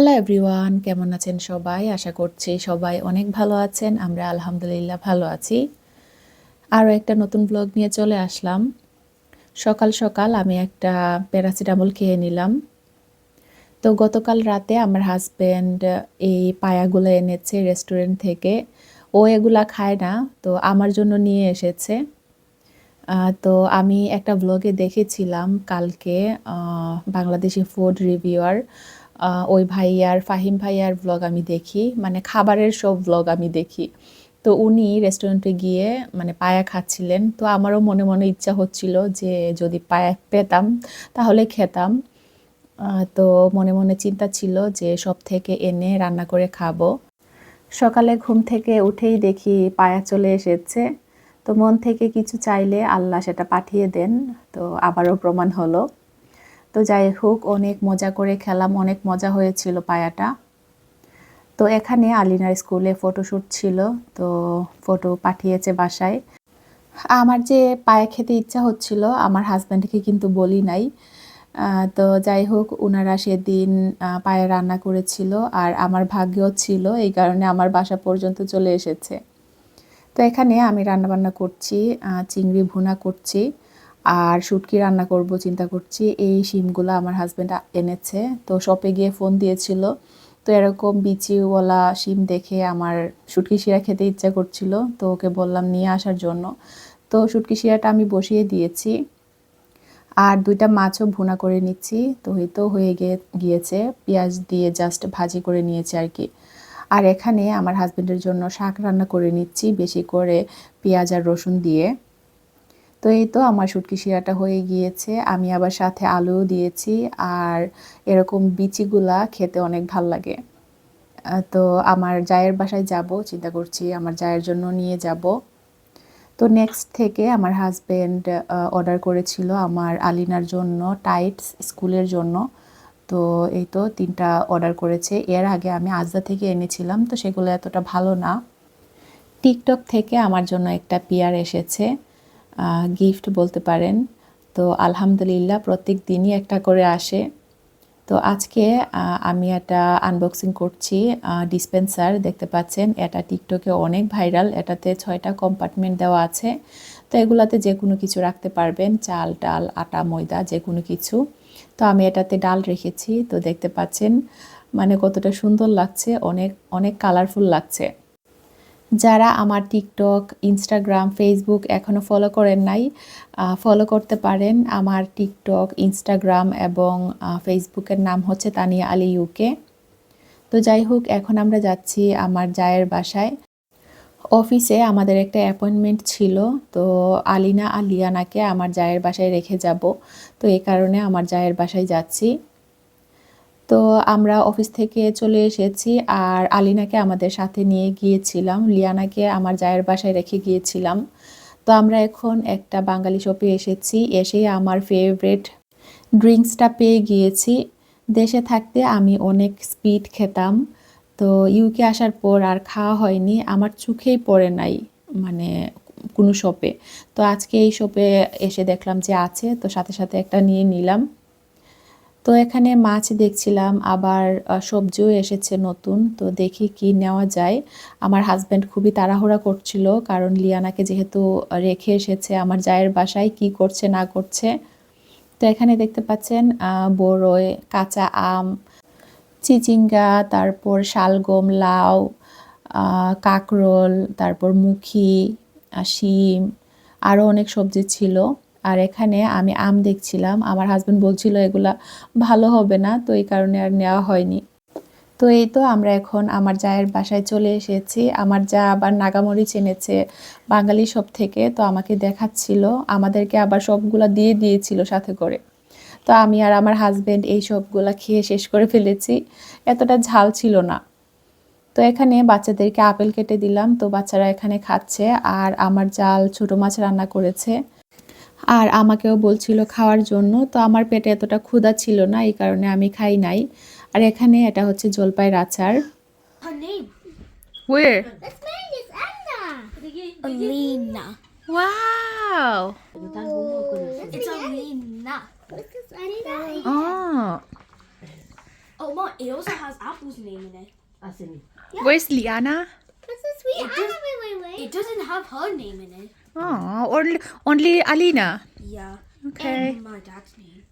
Hello everyone, কেমন আছেন সবাই? আশা করছি সবাই অনেক ভালো আছেন। আমরা আলহামদুলিল্লাহ ভালো আছি। আরও একটা নতুন ব্লগ নিয়ে চলে আসলাম। সকাল সকাল আমি একটা প্যারাসিটামল খেয়ে নিলাম। তো গতকাল রাতে আমার হাজব্যান্ড এই পায়াগুলো এনেছে রেস্টুরেন্ট থেকে। ও এগুলা খায় না, তো আমার জন্য নিয়ে এসেছে। তো আমি একটা ব্লগে দেখেছিলাম কালকে বাংলাদেশি ফুড রিভিউয়ার ওই ভাইয়ার, ফাহিম ভাইয়ার ব্লগ আমি দেখি। মানে খাবারের সব ব্লগ আমি দেখি। তো উনি রেস্টুরেন্টে গিয়ে মানে পায়া খাচ্ছিলেন। তো আমারও মনে মনে ইচ্ছা হচ্ছিল যে যদি পায়া পেতাম, তাহলে খেতাম। তো মনে মনে চিন্তা ছিল যে সব থেকে এনে রান্না করে খাব। সকালে ঘুম থেকে উঠেই দেখি পায়া চলে এসেছে। তো মন থেকে কিছু চাইলে আল্লাহ সেটা পাঠিয়ে দেন। তো আবারও প্রমাণ হলো। তো যাই হোক, অনেক মজা করে খেলাম, অনেক মজা হয়েছিল পায়াটা। তো এখানে আলিনার স্কুলে ফটোশ্যুট ছিল, তো ফটো পাঠিয়েছে বাসায়। আমার যে পায়া খেতে ইচ্ছা হচ্ছিল, আমার হাজব্যান্ডকে কিন্তু বলি নাই। তো যাই হোক ওনারা সেদিন পায়ে রান্না করেছিল আর আমার ভাগ্যও ছিল, এই কারণে আমার বাসা পর্যন্ত চলে এসেছে। তো এখানে আমি রান্নাবান্না করছি চিংড়ি ভুনা করছি। আর শুটকি রান্না করব, চিন্তা করছি। এই শিমগুলো আমার হাজব্যান্ড এনেছে। তো শপে গিয়ে ফোন দিয়েছিল। তো এরকম বিচিওয়ালা শিম দেখে আমার শুটকি শিরা খেতে ইচ্ছা করছিল। তো ওকে বললাম, নিয়ে আসার জন্য। তো শুটকি শিরাটা আমি বসিয়ে দিয়েছি। আর দুইটা মাছও ভুনা করে নিচ্ছি। তো এই তো হয়ে গিয়ে গিয়েছে। পেঁয়াজ দিয়ে জাস্ট ভাজি করে নিয়েছি আর কি। আর এখানে আমার হাজব্যান্ডের জন্য শাক রান্না করে নিচ্ছি, বেশি করে পেঁয়াজ আর রসুন দিয়ে। তো এই তো আমার শুটকি শিরাটা হয়ে গিয়েছে। আমি আবার সাথে আলুও দিয়েছি আর এরকম বিচিগুলা খেতে অনেক ভালো লাগে। তো আমার জায়ের বাসায় যাব, চিন্তা করছি আমার জায়ের জন্য নিয়ে যাব। তো নেক্সট থেকে আমার হাজব্যান্ড অর্ডার করেছিল আমার আলিনার জন্য টাইটস স্কুলের জন্য। তো এই তো তিনটা অর্ডার করেছে। এর আগে আমি আজদা থেকে এনেছিলাম, তো সেগুলো এতটা ভালো না। টিকটক থেকে আমার জন্য একটা পিয়ার এসেছে। গিফট বলতে পারেন। তো আলহামদুলিল্লাহ প্রত্যেক দিনই একটা করে আসে। তো আজকে আমি একটা আনবক্সিং করছি ডিসপেন্সার দেখতে পাচ্ছেন। এটা টিকটকে অনেক ভাইরাল এটাতে ছয়টা কম্পার্টমেন্ট দেওয়া আছে। তো এগুলাতে যে কোনো কিছু রাখতে পারবেন। চাল, ডাল, আটা, ময়দা যে কোনো কিছু। তো আমি এটাতে ডাল রেখেছি। তো দেখতে পাচ্ছেন মানে কতটা সুন্দর লাগছে। অনেক অনেক কালারফুল লাগছে। যারা আমার টিকটক ইনস্টাগ্রাম ফেসবুক এখনও ফলো করেন নাই ফলো করতে পারেন। আমার টিকটক ইনস্টাগ্রাম এবং ফেসবুকের নাম হচ্ছে তানিয়া আলী ইউকে তো যাই হোক, এখন আমরা যাচ্ছি আমার জায়ের বাসায়। অফিসে আমাদের একটা অ্যাপয়েন্টমেন্ট ছিল, তো আলিনা আর লিয়ানাকে আমার জায়ের বাসায় রেখে যাব। তো এ কারণে আমার জায়ের বাসায় যাচ্ছি। তো আমরা অফিস থেকে চলে এসেছি আর আলিনাকে আমাদের সাথে নিয়ে গিয়েছিলাম। লিয়ানাকে আমার জায়ের বাসায় রেখে গিয়েছিলাম। তো আমরা এখন একটা বাঙালি শপে এসেছি। এসেই আমার ফেভারেট ড্রিঙ্কসটা পেয়ে গিয়েছি। দেশে থাকতে আমি অনেক স্পিড খেতাম। তো ইউকে আসার পর আর খাওয়া হয়নি। আমার চোখেই পড়ে নাই মানে কোনো শপে। তো আজকে এই শপে এসে দেখলাম যে আছে। তো সাথে সাথে একটা নিয়ে নিলাম। তো এখানে মাছ দেখছিলাম, আবার সবজিও এসেছে নতুন, তো দেখি কি নেওয়া যায়। আমার হাজব্যান্ড খুবই তাড়াহুড়া করছিল, কারণ লিয়ানাকে যেহেতু রেখে এসেছে আমার জায়ের বাসায়, কি করছে, না করছে। তো এখানে দেখতে পাচ্ছেন বড়ই, কাঁচা আম, চিচিঙ্গা, তারপর শালগম, লাউ কাকরোল, তারপর মুখি শিম, আরও অনেক সবজি ছিল। আর এখানে আমি আম দেখছিলাম। আমার হাজবেন্ড বলছিল, এগুলা ভালো হবে না। তো এই কারণে আর নেওয়া হয়নি। তো এই তো আমরা এখন আমার জায়ের বাসায় চলে এসেছি। আমার যা আবার নাগামরিচ এনেছে বাঙালি সব থেকে, তো আমাকে দেখাচ্ছিল। আমাদেরকে আবার সবগুলা দিয়ে দিয়েছিল সাথে করে। তো আমি আর আমার হাজবেন্ড এই সবগুলা খেয়ে শেষ করে ফেলেছি। এতটা ঝাল ছিল না। তো এখানে বাচ্চাদেরকে আপেল কেটে দিলাম। তো বাচ্চারা এখানে খাচ্ছে। আর আমার জাল ছোট মাছ রান্না করেছে। আর আমাকেও বলছিল খাওয়ার জন্য তো আমার পেটে এতটা ক্ষুধা ছিল না এই কারণে আমি খাই নাই। আর এখানে এটা হচ্ছে জলপাইর আচার। Where's Liana? so sweet. It I does, have my way. It doesn't have her name in it. Oh, only, only Alina. Yeah. Okay. And my dad's name.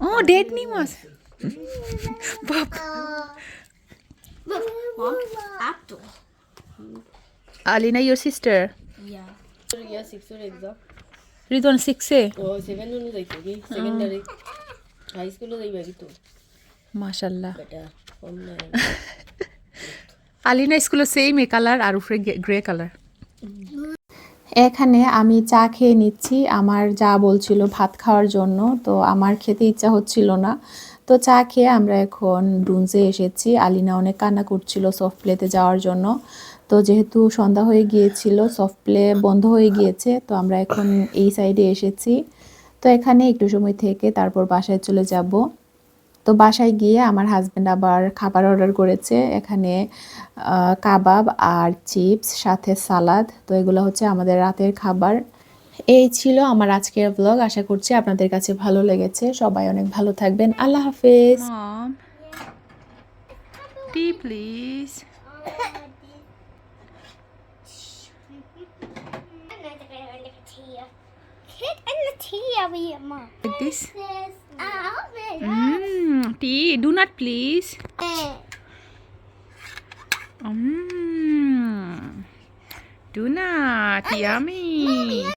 Oh, dead name was. Bob. Look, Mom, Abdul. Alina, your sister. Yeah. गया six exam Ridwan sixe. तो seven में जाइतोगी secondary high school जाइबागी तो Mashallah. बेटा আলিনা স্কুলে same এ colour আর উপরে grey colour এখানে আমি চা খেয়ে নিচ্ছি, আমার যা বলছিল ভাত খাওয়ার জন্য, তো আমার খেতে ইচ্ছা হচ্ছিল না। তো চা খেয়ে আমরা এখন ব্রুঞ্জে এসেছি। আলিনা অনেক কান্না করছিল সফট প্লেতে যাওয়ার জন্য। তো যেহেতু সন্ধ্যা হয়ে গিয়েছিল সফট প্লে বন্ধ হয়ে গিয়েছে, তো আমরা এখন এই সাইডে এসেছি। তো এখানে একটু সময় থেকে তারপর বাসায় চলে যাব। তো বাসায় গিয়ে আমার হাজব্যান্ড আবার খাবার অর্ডার করেছে। এখানে কাবাব আর চিপস সাথে সালাদ তো এগুলো হচ্ছে আমাদের রাতের খাবার। এই ছিল আমার আজকের ব্লগ আশা করছি আপনাদের কাছে ভালো লেগেছে। সবাই অনেক ভালো থাকবেন। আল্লাহ হাফেজ। টি please Kid and the tea Auntie, do not please. Hmm, Do not. Yummy.